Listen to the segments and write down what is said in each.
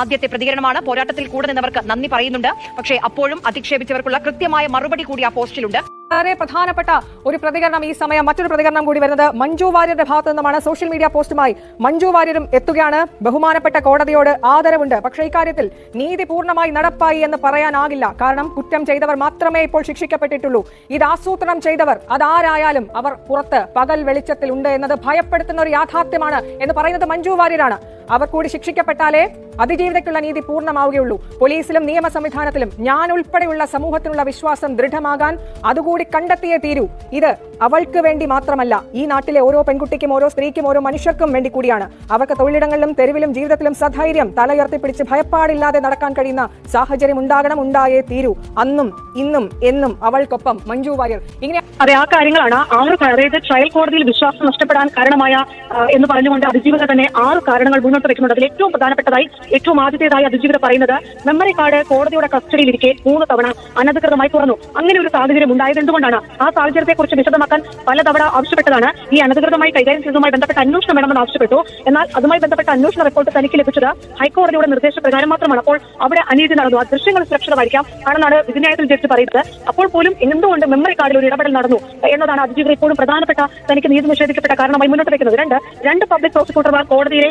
ആദ്യത്തെ പ്രതികരണമാണ്. പോരാട്ടത്തിൽ കൂടെ നിന്നവർക്ക് നന്ദി പറയുന്നുണ്ട്. പക്ഷേ അപ്പോഴും അധിക്ഷേപിച്ചവർക്കുള്ള കൃത്യമായ മറുപടി കൂടി ആ പോസ്റ്റിലുണ്ട്. വളരെ പ്രധാനപ്പെട്ട ഒരു പ്രതികരണം ഈ സമയം മറ്റൊരു പ്രതികരണം കൂടി വരുന്നത് മഞ്ജു വാര്യരുടെ ഭാഗത്തു നിന്നുമാണ്. സോഷ്യൽ മീഡിയ പോസ്റ്റുമായി മഞ്ജു വാര്യരും എത്തുകയാണ്. ബഹുമാനപ്പെട്ട കോടതിയോട് ആദരവുണ്ട്. പക്ഷേ ഇക്കാര്യത്തിൽ നീതി പൂർണമായി നടപ്പായി എന്ന് പറയാനാകില്ല. കാരണം കുറ്റം ചെയ്തവർ മാത്രമേ ഇപ്പോൾ ശിക്ഷിക്കപ്പെട്ടിട്ടുള്ളൂ. ഇത് ആസൂത്രണം ചെയ്തവർ അതാരായാലും അവർ പുറത്ത് പകൽ വെളിച്ചത്തിൽ ഉണ്ട് എന്നത് ഭയപ്പെടുത്തുന്ന ഒരു യാഥാർത്ഥ്യമാണ് എന്ന് പറയുന്നത് മഞ്ജു വാര്യരാണ്. അവർ കൂടി ശിക്ഷിക്കപ്പെട്ടാലേ അതിജീവിതയ്ക്കുള്ള നീതി പൂർണമാവുകയുള്ളൂ. പോലീസിലും നിയമ സംവിധാനത്തിലും ഞാൻ ഉൾപ്പെടെയുള്ള സമൂഹത്തിനുള്ള വിശ്വാസം ദൃഢമാകാൻ അതുകൂടി കണ്ടെത്തിയേ തീരൂ. ഇത് അവൾക്ക് വേണ്ടി മാത്രമല്ല ഈ നാട്ടിലെ ഓരോ പെൺകുട്ടിക്കും ഓരോ സ്ത്രീക്കും ഓരോ മനുഷ്യർക്കും വേണ്ടി കൂടിയാണ്. അവർക്ക് തൊഴിലിടങ്ങളിലും തെരുവിലും ജീവിതത്തിലും സധൈര്യം തലയർത്തിപ്പിടിച്ച് ഭയപ്പാടില്ലാതെ നടക്കാൻ കഴിയുന്ന സാഹചര്യം ഉണ്ടാകണം ഉണ്ടായേ തീരൂ. അന്നും ഇന്നും എന്നും അവൾക്കൊപ്പം. മഞ്ജു വാര്യർ ഇങ്ങനെ അതെ ആ കാര്യങ്ങളാണ് ആറ് അതായത് ട്രയൽ കോടതിയിൽ വിശ്വാസം നഷ്ടപ്പെടാൻ കാരണമായ എന്ന് പറഞ്ഞുകൊണ്ട് അതിജീവിത തന്നെ ആറ് കാരണങ്ങൾ മുന്നോട്ട് വെക്കുന്നുണ്ട്. അതിൽ ഏറ്റവും പ്രധാനപ്പെട്ടതായി ഏറ്റവും ആദ്യത്തേതായി അതിജീവിത പറയുന്നത് മെമ്മറി കാർഡ് കോടതിയുടെ കസ്റ്റഡിയിലിരിക്കെ മൂന്ന് തവണ അനധികൃതമായി തുറന്നു. അങ്ങനെ ഒരു സാഹചര്യം ഉണ്ടായത് എന്തുകൊണ്ടാണ് ആ സാഹചര്യത്തെക്കുറിച്ച് വിശദമാക്കാൻ പലതവണ ആവശ്യപ്പെട്ടതാണ്. ഈ അനധികൃതമായി കൈകാര്യം ചെയ്തതുമായി ബന്ധപ്പെട്ട അന്വേഷണം വേണമെന്ന് ആവശ്യപ്പെട്ടു. എന്നാൽ അതുമായി ബന്ധപ്പെട്ട അന്വേഷണ റിപ്പോർട്ട് തനിക്ക് ലഭിച്ചത് ഹൈക്കോടതിയുടെ നിർദ്ദേശപ്രകാരം മാത്രമാണ്. അപ്പോൾ അവിടെ അനീതി നടന്നു. ആ ദൃശ്യങ്ങൾ സുരക്ഷിതമായിരിക്കാം ആണെന്നാണ് വിധിന്യായത്തിൽ ജഡ്ജി പറയുന്നത്. അപ്പോൾ പോലും എന്തുകൊണ്ട് മെമ്മറി കാർഡിൽ ഒരു ഇടപെടൽ നടന്നു എന്നതാണ് അതിജീവി ഇപ്പോഴും പ്രധാനപ്പെട്ട തനിക്ക് നീതി നിഷേധിക്കപ്പെട്ട കാരണമായി മുന്നോട്ട് വെക്കുന്നത്. രണ്ട് രണ്ട് പബ്ലിക് പ്രോസിക്യൂട്ടർമാർ കോടതിയിലെ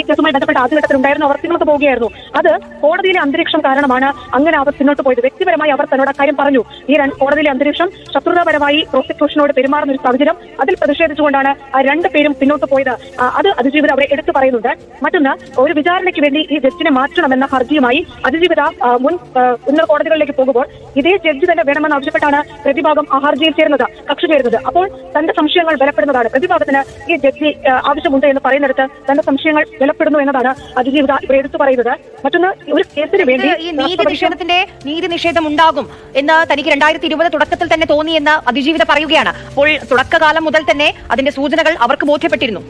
ഈ കേസുമായി ബന്ധപ്പെട്ട ആദ്യഘട്ടത്തിൽ ഉണ്ടായിരുന്നു അവർ പിന്നോട്ട് പോവുകയായിരുന്നു. അത് കോടതിയിലെ അന്തരീക്ഷം കാരണമാണ് അങ്ങനെ അവർ പിന്നോട്ട് പോയത്. വ്യക്തിപരമായി അവർ തന്നോട് കാര്യം പറഞ്ഞു. ഈ കോടതിയിലെ അന്തരീക്ഷം ശത്രുതാപരമായി പ്രോസിക്യൂഷനോട് പെരുമാറുന്ന ഒരു സാഹചര്യം അതിൽ പ്രതിഷേധിച്ചുകൊണ്ടാണ് ആ രണ്ട് പേരും പിന്നോട്ട് പോയത്. അത് അതിജീവിത അവരെ എടുത്തു പറയുന്നുണ്ട്. മറ്റൊന്ന് ഒരു വിചാരണയ്ക്ക് വേണ്ടി ഈ ജഡ്ജിനെ മാറ്റണമെന്ന ഹർജിയുമായി അതിജീവിത മുൻ ഉന്നത കോടതികളിലേക്ക് പോകുമ്പോൾ ഇതേ ജഡ്ജി തന്നെ വേണമെന്ന് ആവശ്യപ്പെട്ടാണ് പ്രതിഭാഗം ആ ഹർജിയിൽ ചേരുന്നത് കക്ഷി ചേരുന്നത്. അപ്പോൾ തന്റെ സംശയങ്ങൾ ബലപ്പെടുന്നതാണ്. പ്രതിഭാഗത്തിന് ഈ ജഡ്ജി ആവശ്യമുണ്ട് എന്ന് പറയുന്നിടത്ത് തന്റെ സംശയങ്ങൾ ബലപ്പെടുന്നു എന്നതാണ് അതിജീവിത ഇവിടെ എടുത്തു പറയുന്നത്. മറ്റൊന്ന് ഒരു കേസിന് വേണ്ടി നീതി നിഷേധത്തിന്റെ നീതി നിഷേധം ഉണ്ടാകും എന്ന് തനിക്ക് രണ്ടായിരത്തി ഇരുപത് തുടക്കത്തിൽ തന്നെ തോന്നിയെന്ന് അതിജീവിത പറയുകയാണ്. അപ്പോൾ തുടക്കകാലം മുതൽ തന്നെ അതിന്റെ സൂചനകൾ അവർക്ക് ബോധ്യപ്പെട്ടിരുന്നു.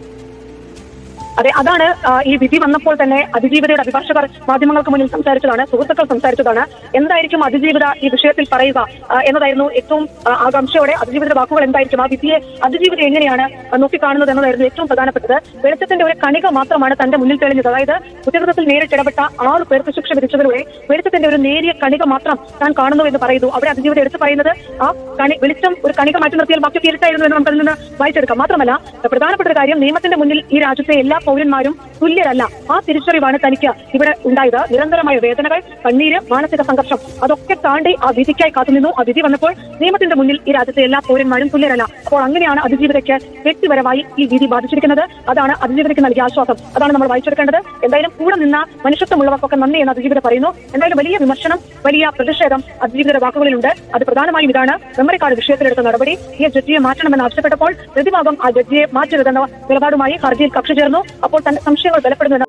അതെ അതാണ് ഈ വിധി വന്നപ്പോൾ തന്നെ അതിജീവിതയുടെ അഭിഭാഷകർ മാധ്യമങ്ങൾക്ക് മുന്നിൽ സംസാരിച്ചതാണ് സുഹൃത്തുക്കൾ സംസാരിച്ചതാണ്. എന്തായിരിക്കും അതിജീവിത ഈ വിഷയത്തിൽ പറയുക എന്നതായിരുന്നു ഏറ്റവും ആകാംക്ഷയോടെ അതിജീവിതയുടെ വാക്കുകൾ എന്തായിരിക്കും ആ വിധിയെ അതിജീവിത എങ്ങനെയാണ് നോക്കിക്കാണുന്നത് എന്നതായിരുന്നു ഏറ്റവും പ്രധാനപ്പെട്ടത്. വെളിച്ചത്തിന്റെ ഒരു കണിക മാത്രമാണ് തന്റെ മുന്നിൽ തെളിഞ്ഞത്. അതായത് കുറ്റകൃത്യത്തിൽ നേരിട്ട് ഇടപെട്ട ആറ് പേർക്ക് ശിക്ഷ വിധിച്ചതിലൂടെ വെളിച്ചത്തിന്റെ ഒരു നേരിയ കണിക മാത്രം താൻ കാണുന്നു എന്ന് പറയുന്നു. അവിടെ അതിജീവിത എടുത്തു പറയുന്നത് ആ കണി വെളിച്ചം ഒരു കണിക മാറ്റി നിർത്തിയാൽ ബാക്കി ഇരുട്ടായിരുന്നു എന്ന് നമുക്ക് അതിൽ നിന്ന് വായിച്ചെടുക്കാം. മാത്രമല്ല പ്രധാനപ്പെട്ട ഒരു കാര്യം നിയമത്തിന്റെ മുന്നിൽ ഈ രാജ്യത്തെ എല്ലാ പൗരന്മാരും തുല്യരല്ല. ആ തിരിച്ചറിവാണ് തനിക്ക് ഇവിടെ ഉണ്ടായത്. നിരന്തരമായ വേദനകൾ കണ്ണീര് മാനസിക സംഘർഷം അതൊക്കെ താണ്ടി ആ വിധിക്കായി കാത്തുനിന്നു ആ വിധി വന്നപ്പോൾ നിയമത്തിന്റെ മുന്നിൽ ഈ രാജ്യത്തെ എല്ലാ പൗരന്മാരും തുല്യരല്ല. അപ്പോൾ അങ്ങനെയാണ് അതിജീവിതയ്ക്ക് വ്യക്തിപരമായി ഈ വിധി ബാധിച്ചിരിക്കുന്നത്. അതാണ് അതിജീവിതയ്ക്ക് നൽകിയ ആശ്വാസം. അതാണ് നമ്മൾ വായിച്ചെടുക്കേണ്ടത്. എന്തായാലും കൂടെ നിന്ന മനുഷ്യത്വമുള്ളവർക്കൊക്കെ നന്ദി എന്ന് അതിജീവിത പറയുന്നു. എന്തായാലും വലിയ വിമർശനം വലിയ പ്രതിഷേധം അതിജീവിതയുടെ വാക്കുകളിലുണ്ട്. അത് പ്രധാനമായും ഇതാണ്. മെമ്മറി കാർഡ് വിഷയത്തിലെടുത്ത നടപടി. ഈ ജഡ്ജിയെ മാറ്റണമെന്ന് ആവശ്യപ്പെട്ടപ്പോൾ പ്രതിഭാഗം ആ ജഡ്ജിയെ മാറ്റരുതെന്ന നിലപാടുമായി ഹർജിയിൽ കക്ഷി ചേർന്നു അപ്പോൾ തന്റെ സംശയങ്ങൾ ബലപ്പെടുന്നു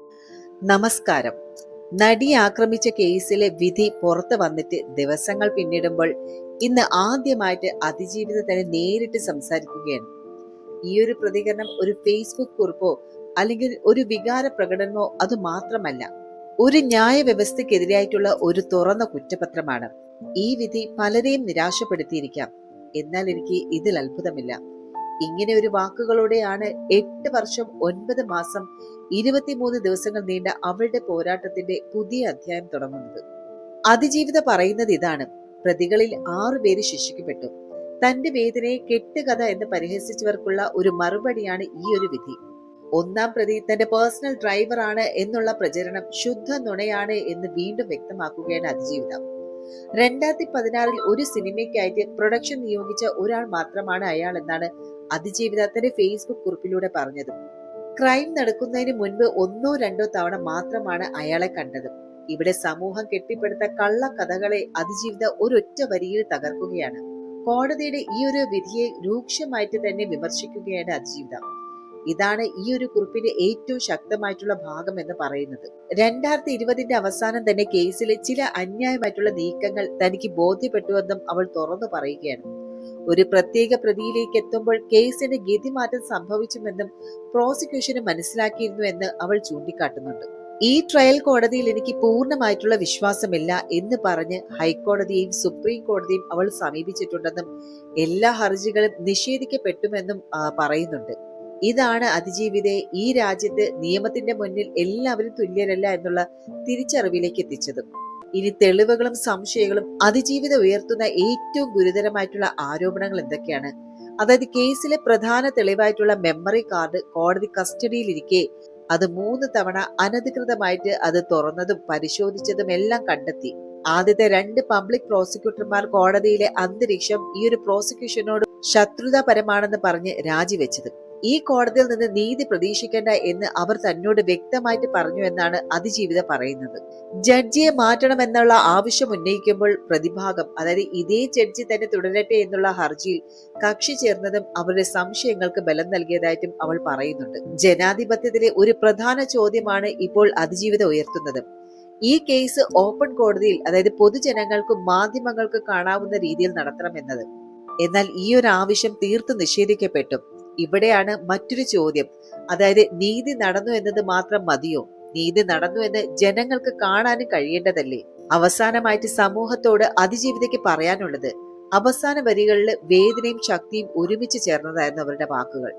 നമസ്കാരം. നടി ആക്രമിച്ച കേസിലെ വിധി പുറത്തു വന്നിട്ട് ദിവസങ്ങൾ പിന്നിടുമ്പോൾ ഇന്ന് ആദ്യമായിട്ട് അതിജീവിത തന്നെ നേരിട്ട് സംസാരിക്കുകയാണ്. ഈ ഒരു പ്രതികരണം ഒരു ഫേസ്ബുക്ക് കുറിപ്പോ അല്ലെങ്കിൽ ഒരു വികാര പ്രകടനമോ അത് മാത്രമല്ല ഒരു ന്യായ വ്യവസ്ഥയ്ക്കെതിരായിട്ടുള്ള ഒരു തുറന്ന കുറ്റപത്രമാണ്. ഈ വിധി പലരെയും നിരാശപ്പെടുത്തിയിരിക്കാം. എന്നാൽ എനിക്ക് ഇതിൽ അത്ഭുതമില്ല. ഇങ്ങനെ ഒരു വാക്കുകളോടെയാണ് എട്ട് വർഷം ഒൻപത് മാസം ഇരുപത്തിമൂന്ന് ദിവസങ്ങൾ നീണ്ട അവളുടെ പോരാട്ടത്തിന്റെ പുതിയ അധ്യായം തുടങ്ങുന്നത്. അതിജീവിത പറയുന്നത് ഇതാണ്. പ്രതികളിൽ ആറു പേര് ശിക്ഷിക്കപ്പെട്ടു. തന്റെ വേദനയെ കെട്ടുകഥ എന്ന് പരിഹസിച്ചവർക്കുള്ള ഒരു മറുപടിയാണ് ഈ ഒരു വിധി. ഒന്നാം പ്രതി തന്റെ പേഴ്സണൽ ഡ്രൈവറാണ് എന്നുള്ള പ്രചരണം ശുദ്ധ നുണയാണ് എന്ന് വീണ്ടും വ്യക്തമാക്കുകയാണ് അതിജീവിത. രണ്ടായിരത്തി പതിനാറിൽ ഒരു സിനിമയ്ക്കായിട്ട് പ്രൊഡക്ഷൻ നിയോഗിച്ച ഒരാൾ മാത്രമാണ് അയാൾ എന്നാണ് അതിജീവിത തന്റെ ഫേസ്ബുക്ക് കുറിപ്പിലൂടെ പറഞ്ഞത്. ക്രൈം നടക്കുന്നതിന് മുൻപ് ഒന്നോ രണ്ടോ തവണ മാത്രമാണ് അയാളെ കണ്ടത്. ഇവിടെ സമൂഹം കെട്ടിപ്പടുത്ത കള്ള കഥകളെ അതിജീവിത ഒരൊറ്റ വരിയിൽ തകർക്കുകയാണ്. കോടതിയുടെ ഈ ഒരു വിധിയെ രൂക്ഷമായിട്ട് തന്നെ വിമർശിക്കുകയാണ് അതിജീവിത. ഇതാണ് ഈ ഒരു കുറിപ്പിന്റെ ഏറ്റവും ശക്തമായിട്ടുള്ള ഭാഗം എന്ന് പറയുന്നത്. രണ്ടായിരത്തി ഇരുപതിന്റെ അവസാനം തന്നെ കേസിലെ ചില അന്യായമായിട്ടുള്ള നീക്കങ്ങൾ തനിക്ക് ബോധ്യപ്പെട്ടുവെന്നും അവൾ തുറന്നു പറയുകയാണ്. ഒരു പ്രത്യേക പ്രതിയിലേക്ക് എത്തുമ്പോൾ കേസിന്റെ ഗതിമാറ്റം സംഭവിച്ചുമെന്നും പ്രോസിക്യൂഷന് മനസ്സിലാക്കിയിരുന്നു എന്ന് അവൾ ചൂണ്ടിക്കാട്ടുന്നുണ്ട്. ഈ ട്രയൽ കോടതിയിൽ എനിക്ക് പൂർണമായിട്ടുള്ള വിശ്വാസമില്ല എന്ന് പറഞ്ഞ് ഹൈക്കോടതിയെയും സുപ്രീം കോടതിയും അവൾ സമീപിച്ചിട്ടുണ്ടെന്നും എല്ലാ ഹർജികളും നിഷേധിക്കപ്പെട്ടുമെന്നും പറയുന്നുണ്ട്. ഇതാണ് അതിജീവിതയെ ഈ രാജ്യത്ത് നിയമത്തിന്റെ മുന്നിൽ എല്ലാവരും തുല്യരല്ല എന്നുള്ള തിരിച്ചറിവിലേക്ക് എത്തിച്ചത്. ഇനി തെളിവുകളും സംശയങ്ങളും അതിജീവിത ഉയർത്തുന്ന ഏറ്റവും ഗുരുതരമായിട്ടുള്ള ആരോപണങ്ങൾ എന്തൊക്കെയാണ്? അതായത് കേസിലെ പ്രധാന തെളിവായിട്ടുള്ള മെമ്മറി കാർഡ് കോടതി കസ്റ്റഡിയിലിരിക്കെ അത് മൂന്ന് തവണ അനധികൃതമായിട്ട് അത് തുറന്നതും പരിശോധിച്ചതും എല്ലാം കണ്ടെത്തി. ആദ്യത്തെ രണ്ട് പബ്ലിക് പ്രോസിക്യൂട്ടർമാർ കോടതിയിലെ അന്തരീക്ഷം ഈ ഒരു പ്രോസിക്യൂഷനോട് ശത്രുതാപരമാണെന്ന് പറഞ്ഞ് രാജിവെച്ചത്. ഈ കോടതിയിൽ നിന്ന് നീതി പ്രതീക്ഷിക്കേണ്ട എന്ന് അവർ തന്നോട് വ്യക്തമായിട്ട് പറഞ്ഞു എന്നാണ് അതിജീവിത പറയുന്നത്. ജഡ്ജിയെ മാറ്റണമെന്നുള്ള ആവശ്യം ഉന്നയിക്കുമ്പോൾ പ്രതിഭാഗം അതായത് ഇതേ ജഡ്ജി തന്നെ തുടരട്ടെ എന്നുള്ള ഹർജിയിൽ കക്ഷി ചേർന്നതും അവരുടെ സംശയങ്ങൾക്ക് ബലം നൽകിയതായിട്ടും അവൾ പറയുന്നുണ്ട്. ജനാധിപത്യത്തിലെ ഒരു പ്രധാന ചോദ്യമാണ് ഇപ്പോൾ അതിജീവിത ഉയർത്തുന്നത്. ഈ കേസ് ഓപ്പൺ കോടതിയിൽ അതായത് പൊതുജനങ്ങൾക്കും മാധ്യമങ്ങൾക്കും കാണാവുന്ന രീതിയിൽ നടത്തണമെന്നത് എന്നാൽ ഈ ഒരു ആവശ്യം തീർത്തു നിഷേധിക്കപ്പെട്ടു. ഇവിടെയാണ് മറ്റൊരു ചോദ്യം. അതായത് നീതി നടന്നു എന്നത് മാത്രം മതിയോ? നീതി നടന്നു എന്ന് ജനങ്ങൾക്ക് കാണാനും കഴിയേണ്ടതല്ലേ? അവസാനമായിട്ട് സമൂഹത്തോട് അതിജീവിതയ്ക്ക് പറയാനുള്ളത് അവസാന വരികളിൽ വേദനയും ശക്തിയും ഒരുമിച്ച് ചേർന്നതായിരുന്നു അവരുടെ വാക്കുകൾ.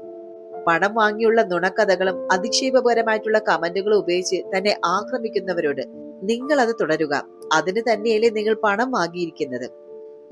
പണം വാങ്ങിയുള്ള നുണക്കഥകളും അധിക്ഷേപകരമായിട്ടുള്ള കമന്റുകളും ഉപയോഗിച്ച് തന്നെ ആക്രമിക്കുന്നവരോട് നിങ്ങൾ അത് തുടരുക. അതിന് തന്നെയല്ലേ നിങ്ങൾ പണം വാങ്ങിയിരിക്കുന്നത്.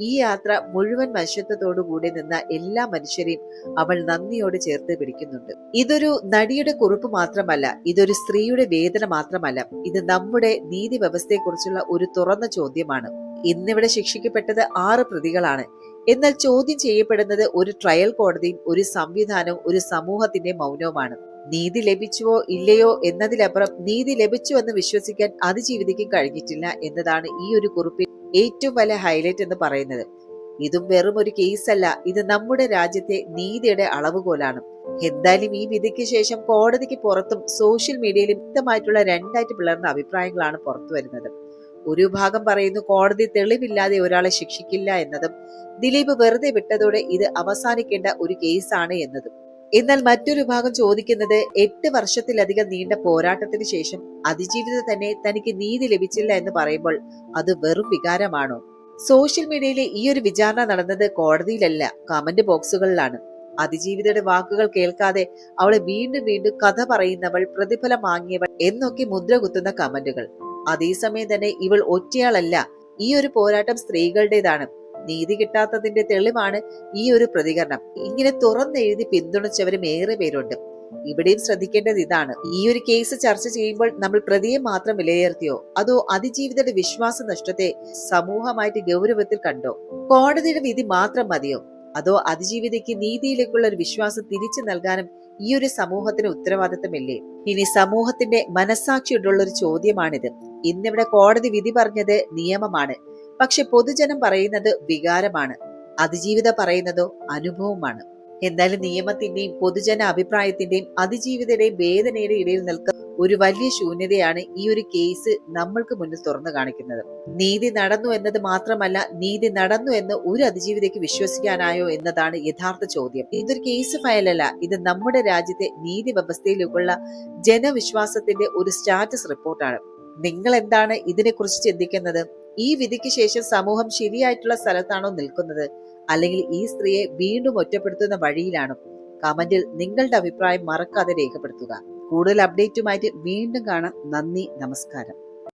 ഈ യാത്ര മുഴുവൻ മനുഷ്യത്വത്തോടു കൂടി നിന്ന എല്ലാ മനുഷ്യരെയും അവൾ നന്ദിയോട് ചേർത്ത് പിടിക്കുന്നുണ്ട്. ഇതൊരു നടിയുടെ കുറിപ്പ് മാത്രമല്ല ഇതൊരു സ്ത്രീയുടെ വേദന മാത്രമല്ല ഇത് നമ്മുടെ നീതി വ്യവസ്ഥയെക്കുറിച്ചുള്ള ഒരു തുറന്ന ചോദ്യമാണ്. ഇന്നിവിടെ ശിക്ഷിക്കപ്പെട്ടത് ആറ് പ്രതികളാണ്. എന്നാൽ ചോദ്യം ചെയ്യപ്പെടുന്നത് ഒരു ട്രയൽ കോടതിയും ഒരു സംവിധാനവും ഒരു സമൂഹത്തിന്റെ മൗനവുമാണ്. നീതി ലഭിച്ചുവോ ഇല്ലയോ എന്നതിലപ്പുറം നീതി ലഭിച്ചു എന്ന് വിശ്വസിക്കാൻ അതിജീവിതയ്ക്കും കഴിഞ്ഞിട്ടില്ല എന്നതാണ് ഈ ഒരു കുറിപ്പിൽ ഏറ്റവും വലിയ ഹൈലൈറ്റ് എന്ന് പറയുന്നത്. ഇതും വെറും ഒരു കേസല്ല ഇത് നമ്മുടെ രാജ്യത്തെ നീതിയുടെ അളവുകോലാണ്. എന്തായാലും ഈ വിധിക്ക് ശേഷം കോടതിക്ക് പുറത്തും സോഷ്യൽ മീഡിയയിലും വ്യക്തമായിട്ടുള്ള രണ്ടായിട്ട് പിളർന്ന അഭിപ്രായങ്ങളാണ് പുറത്തു വരുന്നത്. ഒരു ഭാഗം പറയുന്നു കോടതി തെളിവില്ലാതെ ഒരാളെ ശിക്ഷിക്കില്ല എന്നതും ദിലീപ് വെറുതെ വിട്ടതോടെ ഇത് അവസാനിക്കേണ്ട ഒരു കേസാണ് എന്നതും. എന്നാൽ മറ്റൊരു ഭാഗം ചോദിക്കുന്നത് എട്ട് വർഷത്തിലധികം നീണ്ട പോരാട്ടത്തിന് ശേഷം അതിജീവിത തന്നെ തനിക്ക് നീതി ലഭിച്ചില്ല എന്ന് പറയുമ്പോൾ അത് വെറും വികാരമാണോ? സോഷ്യൽ മീഡിയയിലെ ഈ ഒരു വിചാരണ നടന്നത് കോടതിയിലല്ല കമന്റ് ബോക്സുകളിലാണ്. അതിജീവിതയുടെ വാക്കുകൾ കേൾക്കാതെ അവളെ വീണ്ടും വീണ്ടും കഥ പറയുന്നവൾ പ്രതിഫലം വാങ്ങിയവൾ എന്നൊക്കെ മുദ്ര കുത്തുന്ന കമന്റുകൾ. അതേസമയം തന്നെ ഇവൾ ഒറ്റയാളല്ല ഈ ഒരു പോരാട്ടം സ്ത്രീകളുടേതാണ്. നീതി കിട്ടാത്തതിന്റെ തെളിവാണ് ഈ ഒരു പ്രതികരണം. ഇങ്ങനെ തുറന്നെഴുതി പിന്തുണച്ചവരും ഏറെ പേരുണ്ട്. ഇവിടെയും ശ്രദ്ധിക്കേണ്ടത് ഇതാണ്. ഈ ഒരു കേസ് ചർച്ച ചെയ്യുമ്പോൾ നമ്മൾ പ്രതിയെ മാത്രം വിലയിരുത്തിയോ? അതോ അതിജീവിതയുടെ വിശ്വാസ നഷ്ടത്തെ സമൂഹമായിട്ട് ഗൗരവത്തിൽ കണ്ടോ? കോടതിയുടെ വിധി മാത്രം മതിയോ? അതോ അതിജീവിതയ്ക്ക് നീതിയിലേക്കുള്ള ഒരു വിശ്വാസം തിരിച്ചു നൽകാനും ഈ ഒരു സമൂഹത്തിന് ഉത്തരവാദിത്തമില്ലേ? ഇനി സമൂഹത്തിന്റെ മനസാക്ഷിയോടുള്ള ഒരു ചോദ്യമാണിത്. ഇന്നിവിടെ കോടതി വിധി പറഞ്ഞത് നിയമമാണ്. പക്ഷെ പൊതുജനം പറയുന്നത് വികാരമാണ്. അതിജീവിത പറയുന്നതോ അനുഭവമാണ്. എന്നാലും നിയമത്തിന്റെയും പൊതുജന അഭിപ്രായത്തിന്റെയും അതിജീവിതയുടെയും വേദനയുടെ ഇടയിൽ നിൽക്കുന്ന ഒരു വലിയ ശൂന്യതയാണ് ഈ ഒരു കേസ് നമ്മൾക്ക് മുന്നിൽ തുറന്നു കാണിക്കുന്നത്. നീതി നടന്നു എന്നത് മാത്രമല്ല നീതി നടന്നു എന്ന് ഒരു അതിജീവിതയ്ക്ക് വിശ്വസിക്കാനായോ എന്നതാണ് യഥാർത്ഥ ചോദ്യം. ഇതൊരു കേസ് ഫയലല്ല. ഇത് നമ്മുടെ രാജ്യത്തെ നീതി വ്യവസ്ഥയിലേക്കുള്ള ജനവിശ്വാസത്തിന്റെ ഒരു സ്റ്റാറ്റസ് റിപ്പോർട്ടാണ്. നിങ്ങൾ എന്താണ് ഇതിനെക്കുറിച്ച് ചിന്തിക്കുന്നത്? ഈ വിധിക്ക് ശേഷം സമൂഹം ശരിയായിട്ടുള്ള സ്ഥലത്താണോ നിൽക്കുന്നത്? അല്ലെങ്കിൽ ഈ സ്ത്രീയെ വീണ്ടും ഒറ്റപ്പെടുത്തുന്ന വഴിയിലാണോ? കമന്റിൽ നിങ്ങളുടെ അഭിപ്രായം മറക്കാതെ രേഖപ്പെടുത്തുക. കൂടുതൽ അപ്ഡേറ്റുമായിട്ട് വീണ്ടും കാണാം. നന്ദി നമസ്കാരം.